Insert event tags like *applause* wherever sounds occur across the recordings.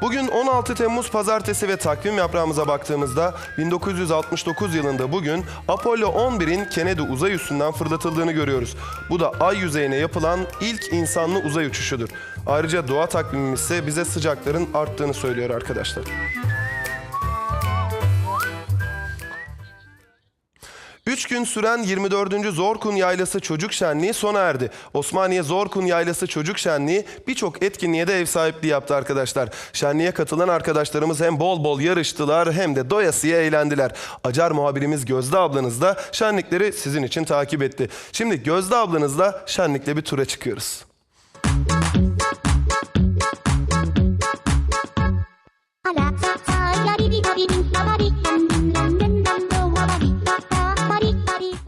Bugün 16 Temmuz pazartesi ve takvim yaprağımıza baktığımızda 1969 yılında bugün Apollo 11'in Kennedy uzay üssünden fırlatıldığını görüyoruz. Bu da ay yüzeyine yapılan ilk insanlı uzay uçuşudur. Ayrıca doğa takvimimiz ise bize sıcakların arttığını söylüyor arkadaşlar. Üç gün süren 24. Zorkun Yaylası Çocuk Şenliği sona erdi. Osmaniye Zorkun Yaylası Çocuk Şenliği birçok etkinliğe de ev sahipliği yaptı arkadaşlar. Şenliğe katılan arkadaşlarımız hem bol bol yarıştılar hem de doyasıya eğlendiler. Acar muhabirimiz Gözde ablanız da şenlikleri sizin için takip etti. Şimdi Gözde ablanızla şenlikle bir tura çıkıyoruz. Ala sa sa yari di di di la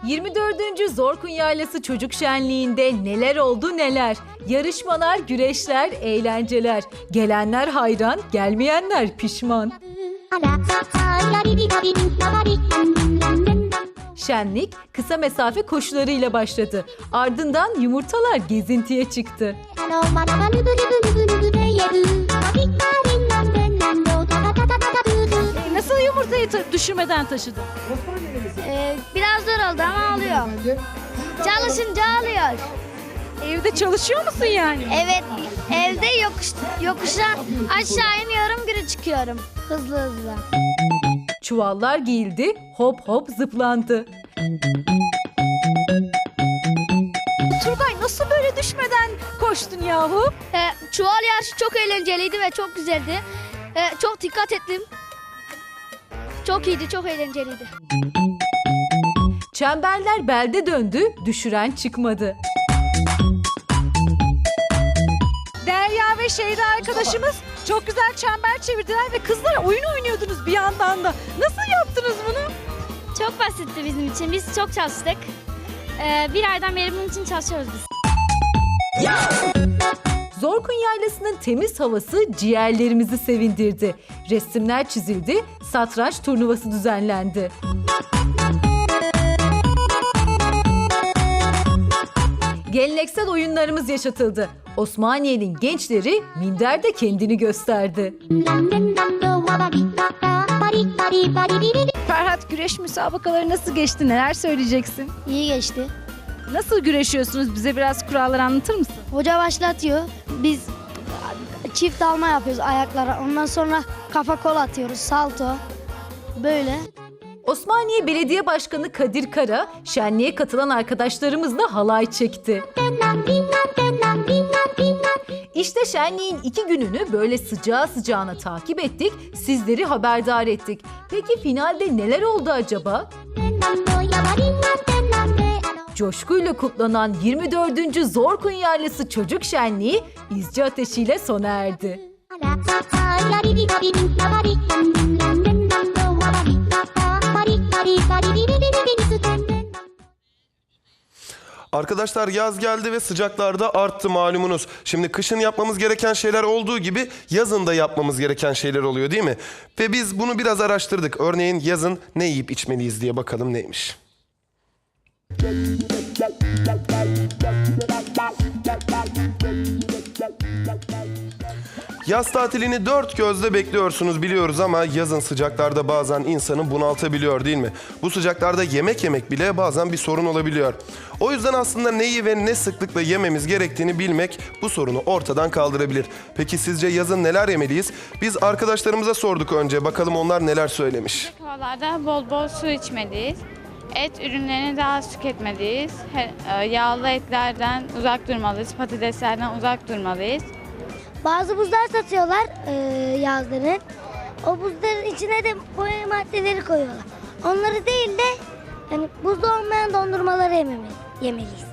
24. Zorkun Yaylası Çocuk Şenliği'nde neler oldu neler. Yarışmalar, güreşler, eğlenceler. Gelenler hayran, gelmeyenler pişman. Şenlik kısa mesafe koşularıyla başladı. Ardından yumurtalar gezintiye çıktı. Yumurtayı ta- düşürmeden taşıdın? Ee, biraz zor oldu ama oluyor. Çalışınca alıyor. Evde çalışıyor musun yani? Evet, evde yokuş, yokuşa aşağı iniyorum, geri çıkıyorum. Hızlı hızlı. Çuvallar giyildi, hop hop zıplandı. Turgay nasıl böyle düşmeden koştun yahu? Ee, çuval yarışı çok eğlenceliydi ve çok güzeldi. Ee, çok dikkat ettim. Çok iyiydi, çok eğlenceliydi. Çemberler belde döndü, düşüren çıkmadı. Derya ve Şeyda arkadaşımız çok güzel çember çevirdiler ve kızlar oyun oynuyordunuz bir yandan da. Nasıl yaptınız bunu? Çok basitti bizim için. Biz çok çalıştık. Ee, bir aydan beri bunun için çalışıyoruz biz. Zorkun Yaylası'nın temiz havası ciğerlerimizi sevindirdi. Resimler çizildi, satranç turnuvası düzenlendi. Geleneksel oyunlarımız yaşatıldı. Osmaniye'nin gençleri minderde kendini gösterdi. Ferhat güreş müsabakaları nasıl geçti? Neler söyleyeceksin? İyi geçti. Nasıl güreşiyorsunuz? Bize biraz kuralları anlatır mısın? Hoca başlatıyor. Biz çift alma yapıyoruz ayaklara. Ondan sonra kafa kol atıyoruz. Salto. Böyle. Osmaniye Belediye Başkanı Kadir Kara, şenliğe katılan arkadaşlarımızla halay çekti. İşte şenliğin iki gününü böyle sıcağı sıcağına takip ettik, sizleri haberdar ettik. Peki finalde neler oldu acaba? Coşkuyla kutlanan 24. Zorkun Yaylası Çocuk Şenliği izci ateşiyle sona erdi. Arkadaşlar yaz geldi ve sıcaklar da arttı malumunuz. Şimdi kışın yapmamız gereken şeyler olduğu gibi yazın da yapmamız gereken şeyler oluyor değil mi? Ve biz bunu biraz araştırdık. Örneğin yazın ne yiyip içmeliyiz diye bakalım neymiş. Yaz tatilini dört gözle bekliyorsunuz biliyoruz ama yazın sıcaklarda bazen insanı bunaltabiliyor değil mi? Bu sıcaklarda yemek yemek bile bazen bir sorun olabiliyor. O yüzden aslında neyi ve ne sıklıkla yememiz gerektiğini bilmek bu sorunu ortadan kaldırabilir. Peki sizce yazın neler yemeliyiz? Biz arkadaşlarımıza sorduk önce bakalım onlar neler söylemiş. Havalarda bol bol su içmeliyiz. Et ürünlerini daha az tüketmeliyiz. E, Yağlı etlerden uzak durmalıyız. Patateslerden uzak durmalıyız. Bazı buzlar satıyorlar eee yazların. O buzların içine de boya maddeleri koyuyorlar. Onları değil de yani buzda olmayan dondurmaları yememeli, yemeliyiz.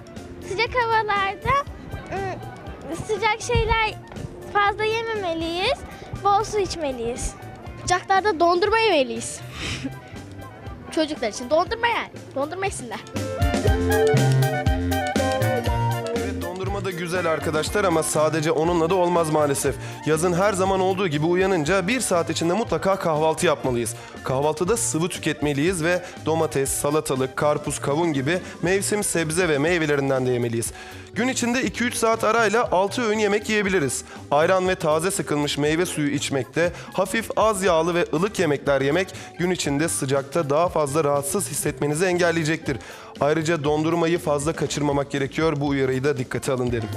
Sıcak havalarda ım, sıcak şeyler fazla yememeliyiz. Bol su içmeliyiz. Sıcaklarda dondurma yemeliyiz. *laughs* Çocuklar için dondurma yani. Dondurma yesinler. Evet dondurma da güzel arkadaşlar ama sadece onunla da olmaz maalesef. Yazın her zaman olduğu gibi uyanınca bir saat içinde mutlaka kahvaltı yapmalıyız. Kahvaltıda sıvı tüketmeliyiz ve domates, salatalık, karpuz, kavun gibi mevsim sebze ve meyvelerinden de yemeliyiz. Gün içinde 2-3 saat arayla 6 öğün yemek yiyebiliriz. Ayran ve taze sıkılmış meyve suyu içmekte, hafif az yağlı ve ılık yemekler yemek gün içinde sıcakta daha fazla rahatsız hissetmenizi engelleyecektir. Ayrıca dondurmayı fazla kaçırmamak gerekiyor. Bu uyarıyı da dikkate alın derim.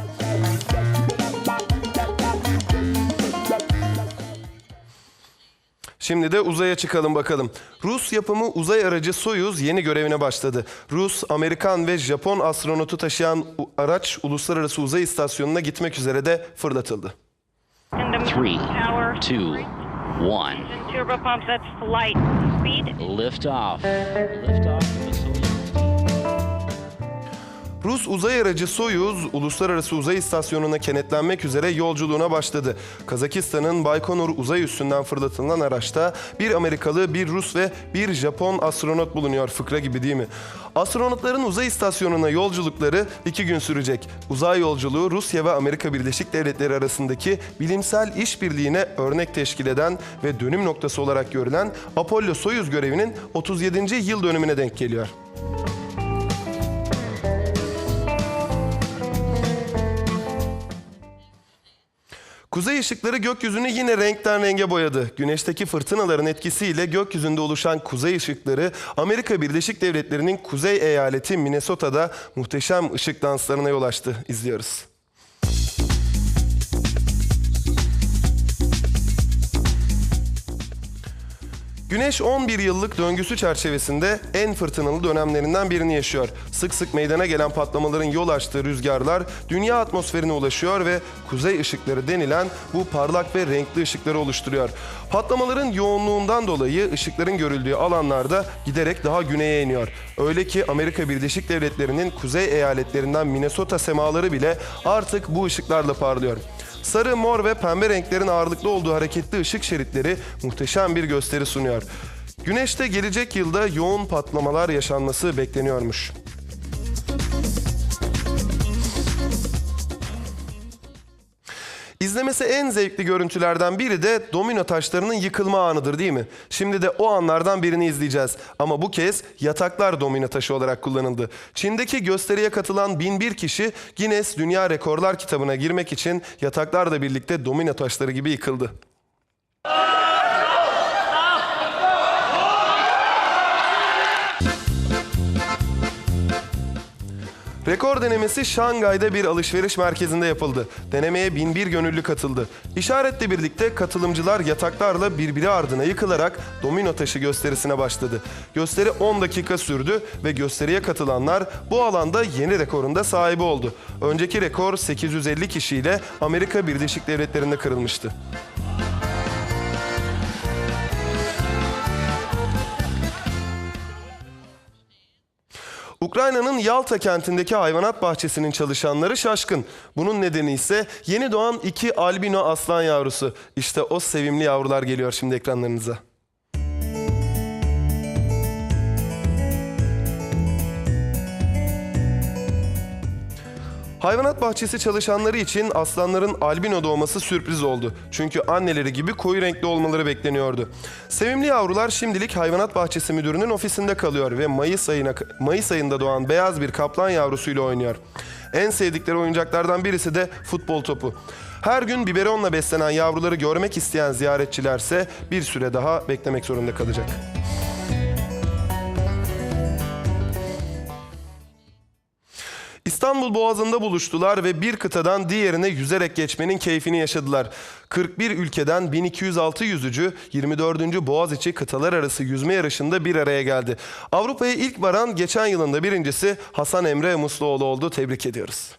Şimdi de uzaya çıkalım bakalım. Rus yapımı uzay aracı Soyuz yeni görevine başladı. Rus, Amerikan ve Japon astronotu taşıyan araç uluslararası uzay istasyonuna gitmek üzere de fırlatıldı. Three, two, one. Turbo pumps, that's flight speed. Lift off. Lift off. Rus uzay aracı Soyuz uluslararası uzay istasyonuna kenetlenmek üzere yolculuğuna başladı. Kazakistan'ın Baykonur uzay üssünden fırlatılan araçta bir Amerikalı, bir Rus ve bir Japon astronot bulunuyor. Fıkra gibi değil mi? Astronotların uzay istasyonuna yolculukları iki gün sürecek. Uzay yolculuğu Rusya ve Amerika Birleşik Devletleri arasındaki bilimsel işbirliğine örnek teşkil eden ve dönüm noktası olarak görülen Apollo-Soyuz görevinin 37. yıl dönümüne denk geliyor. Kuzey ışıkları gökyüzünü yine renkten renge boyadı. Güneşteki fırtınaların etkisiyle gökyüzünde oluşan kuzey ışıkları Amerika Birleşik Devletleri'nin kuzey eyaleti Minnesota'da muhteşem ışık danslarına yol açtı. İzliyoruz. Güneş 11 yıllık döngüsü çerçevesinde en fırtınalı dönemlerinden birini yaşıyor. Sık sık meydana gelen patlamaların yol açtığı rüzgarlar dünya atmosferine ulaşıyor ve kuzey ışıkları denilen bu parlak ve renkli ışıkları oluşturuyor. Patlamaların yoğunluğundan dolayı ışıkların görüldüğü alanlarda giderek daha güneye iniyor. Öyle ki Amerika Birleşik Devletleri'nin kuzey eyaletlerinden Minnesota semaları bile artık bu ışıklarla parlıyor. Sarı, mor ve pembe renklerin ağırlıklı olduğu hareketli ışık şeritleri muhteşem bir gösteri sunuyor. Güneşte gelecek yılda yoğun patlamalar yaşanması bekleniyormuş. İzlemesi en zevkli görüntülerden biri de domino taşlarının yıkılma anıdır değil mi? Şimdi de o anlardan birini izleyeceğiz. Ama bu kez yataklar domino taşı olarak kullanıldı. Çin'deki gösteriye katılan 1001 kişi Guinness Dünya Rekorlar kitabına girmek için yataklarla birlikte domino taşları gibi yıkıldı. Rekor denemesi Şangay'da bir alışveriş merkezinde yapıldı. Denemeye 1001 gönüllü katıldı. İşaretle birlikte katılımcılar yataklarla birbiri ardına yıkılarak domino taşı gösterisine başladı. Gösteri 10 dakika sürdü ve gösteriye katılanlar bu alanda yeni rekorun da sahibi oldu. Önceki rekor 850 kişiyle Amerika Birleşik Devletleri'nde kırılmıştı. Ukrayna'nın Yalta kentindeki hayvanat bahçesinin çalışanları şaşkın. Bunun nedeni ise yeni doğan iki albino aslan yavrusu. İşte o sevimli yavrular geliyor şimdi ekranlarınıza. Hayvanat bahçesi çalışanları için aslanların albino doğması sürpriz oldu. Çünkü anneleri gibi koyu renkli olmaları bekleniyordu. Sevimli yavrular şimdilik hayvanat bahçesi müdürünün ofisinde kalıyor ve Mayıs ayına Mayıs ayında doğan beyaz bir kaplan yavrusuyla oynuyor. En sevdikleri oyuncaklardan birisi de futbol topu. Her gün biberonla beslenen yavruları görmek isteyen ziyaretçilerse bir süre daha beklemek zorunda kalacak. İstanbul Boğazı'nda buluştular ve bir kıtadan diğerine yüzerek geçmenin keyfini yaşadılar. 41 ülkeden 1206 yüzücü 24. Boğaziçi kıtalar arası yüzme yarışında bir araya geldi. Avrupa'ya ilk varan geçen yılında birincisi Hasan Emre Musluoğlu oldu. Tebrik ediyoruz.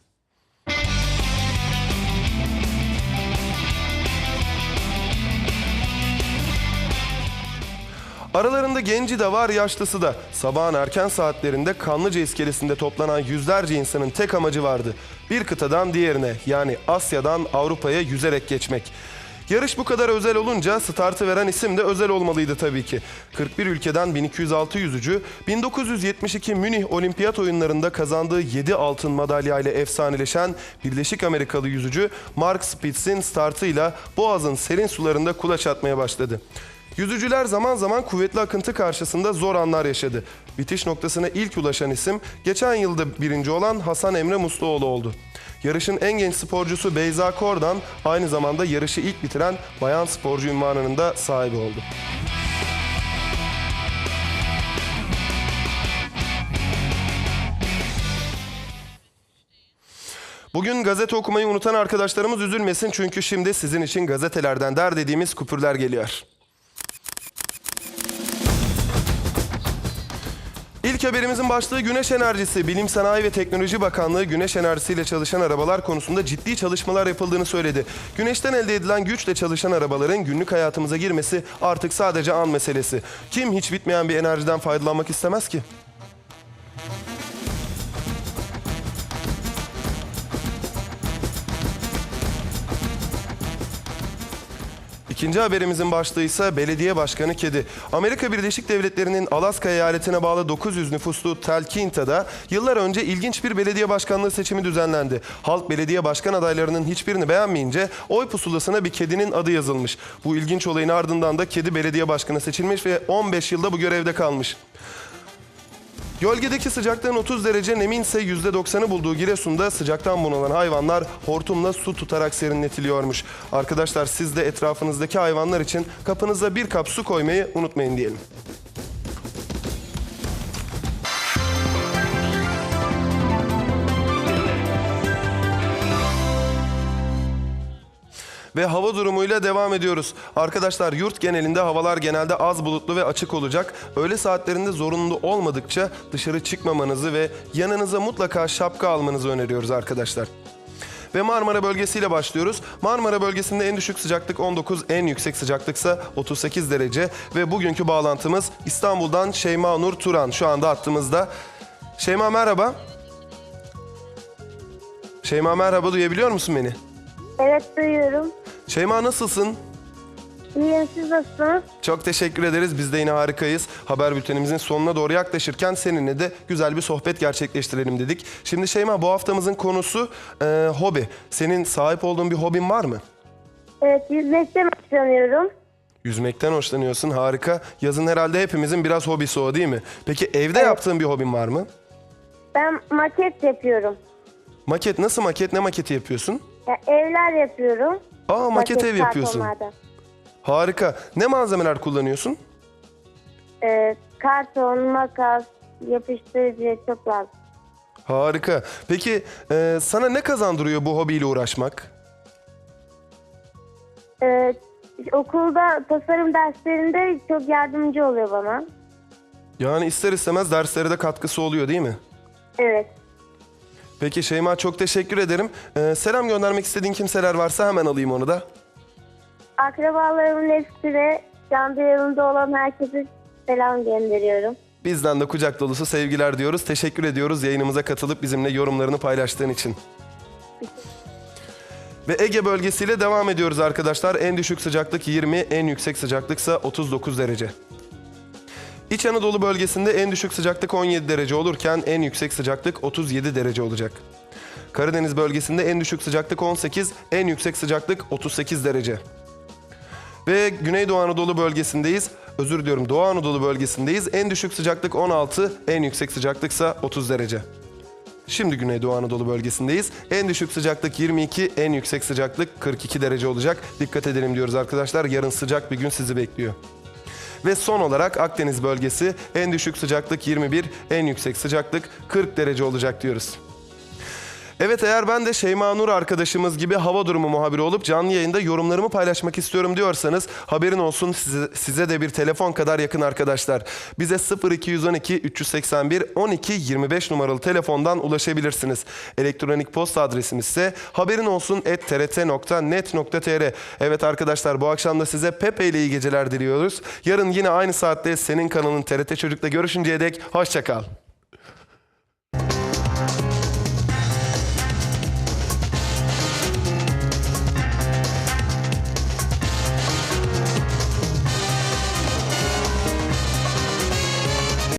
Aralarında genci de var, yaşlısı da. Sabahın erken saatlerinde Kanlıca iskelesinde toplanan yüzlerce insanın tek amacı vardı. Bir kıtadan diğerine yani Asya'dan Avrupa'ya yüzerek geçmek. Yarış bu kadar özel olunca startı veren isim de özel olmalıydı tabii ki. 41 ülkeden 1206 yüzücü 1972 Münih Olimpiyat oyunlarında kazandığı 7 altın madalya ile efsaneleşen Birleşik Amerikalı yüzücü Mark Spitz'in startıyla Boğaz'ın serin sularında kulaç atmaya başladı. Yüzücüler zaman zaman kuvvetli akıntı karşısında zor anlar yaşadı. Bitiş noktasına ilk ulaşan isim geçen yılda birinci olan Hasan Emre Musluoğlu oldu. Yarışın en genç sporcusu Beyza Kordan aynı zamanda yarışı ilk bitiren bayan sporcu ünvanının da sahibi oldu. Bugün gazete okumayı unutan arkadaşlarımız üzülmesin çünkü şimdi sizin için gazetelerden der dediğimiz kupürler geliyor. İlk haberimizin başlığı güneş enerjisi. Bilim Sanayi ve Teknoloji Bakanlığı güneş enerjisiyle çalışan arabalar konusunda ciddi çalışmalar yapıldığını söyledi. Güneşten elde edilen güçle çalışan arabaların günlük hayatımıza girmesi artık sadece an meselesi. Kim hiç bitmeyen bir enerjiden faydalanmak istemez ki? İkinci haberimizin başlığı ise belediye başkanı kedi. Amerika Birleşik Devletleri'nin Alaska eyaletine bağlı 900 nüfuslu Talkeetna'da yıllar önce ilginç bir belediye başkanlığı seçimi düzenlendi. Halk belediye başkan adaylarının hiçbirini beğenmeyince oy pusulasına bir kedinin adı yazılmış. Bu ilginç olayın ardından da kedi belediye başkanı seçilmiş ve 15 yılda bu görevde kalmış. Gölgedeki sıcaklığın 30 derece, nemin ise %90'ı bulduğu Giresun'da sıcaktan bunalan hayvanlar hortumla su tutarak serinletiliyormuş. Arkadaşlar siz de etrafınızdaki hayvanlar için kapınıza bir kap su koymayı unutmayın diyelim. Ve hava durumuyla devam ediyoruz. Arkadaşlar yurt genelinde havalar genelde az bulutlu ve açık olacak. Öğle saatlerinde zorunlu olmadıkça dışarı çıkmamanızı ve yanınıza mutlaka şapka almanızı öneriyoruz arkadaşlar. Ve Marmara bölgesiyle başlıyoruz. Marmara bölgesinde en düşük sıcaklık 19, en yüksek sıcaklıksa 38 derece. Ve bugünkü bağlantımız İstanbul'dan Şeyma Nur Turan şu anda attığımızda. Şeyma merhaba. Şeyma merhaba duyabiliyor musun beni? Evet duyuyorum. Şeyma nasılsın? İyiyim siz nasılsınız? Çok teşekkür ederiz. Biz de yine harikayız. Haber bültenimizin sonuna doğru yaklaşırken seninle de güzel bir sohbet gerçekleştirelim dedik. Şimdi Şeyma bu haftamızın konusu e, hobi. Senin sahip olduğun bir hobin var mı? Evet yüzmekten hoşlanıyorum. Yüzmekten hoşlanıyorsun. Harika. Yazın herhalde hepimizin biraz hobisi o değil mi? Peki evde yaptığın bir hobin var mı? Ben maket yapıyorum. Maket nasıl maket? Ne maketi yapıyorsun? Ya, evler yapıyorum. Aa maket ev yapıyorsun. kartonlardan. Harika. Ne malzemeler kullanıyorsun? Ee, karton, makas, yapıştırıcı çok lazım. Harika. Peki e, sana ne kazandırıyor bu hobiyle uğraşmak? Ee, okulda tasarım derslerinde çok yardımcı oluyor bana. Yani ister istemez derslere de katkısı oluyor değil mi? Evet. Peki Şeyma çok teşekkür ederim. Ee, selam göndermek istediğin kimseler varsa hemen alayım onu da. Akrabalarımın hepsine canlı yanımda olan herkese selam gönderiyorum. Bizden de kucak dolusu sevgiler diyoruz. Teşekkür ediyoruz yayınımıza katılıp bizimle yorumlarını paylaştığın için. Ve Ege bölgesiyle devam ediyoruz arkadaşlar. En düşük sıcaklık 20, en yüksek sıcaklıksa 39 derece. İç Anadolu bölgesinde en düşük sıcaklık 17 derece olurken en yüksek sıcaklık 37 derece olacak. Karadeniz bölgesinde en düşük sıcaklık 18, en yüksek sıcaklık 38 derece. Ve Güneydoğu Anadolu bölgesindeyiz. Özür diliyorum Doğu Anadolu bölgesindeyiz. En düşük sıcaklık 16, en yüksek sıcaklıksa 30 derece. Şimdi Güneydoğu Anadolu bölgesindeyiz. En düşük sıcaklık 22, en yüksek sıcaklık 42 derece olacak. Dikkat edelim diyoruz arkadaşlar. Yarın sıcak bir gün sizi bekliyor. Ve son olarak Akdeniz bölgesi en düşük sıcaklık 21, en yüksek sıcaklık 40 derece olacak diyoruz. Evet eğer ben de Şeyma Nur arkadaşımız gibi hava durumu muhabiri olup canlı yayında yorumlarımı paylaşmak istiyorum diyorsanız haberin olsun size, size de bir telefon kadar yakın arkadaşlar. Bize 0212 381 12 25 numaralı telefondan ulaşabilirsiniz. Elektronik posta adresimiz ise haberin olsun trt.net.tr. Evet arkadaşlar bu akşam da size Pepe ile iyi geceler diliyoruz. Yarın yine aynı saatte senin kanalın TRT Çocuk'ta görüşünceye dek hoşçakal.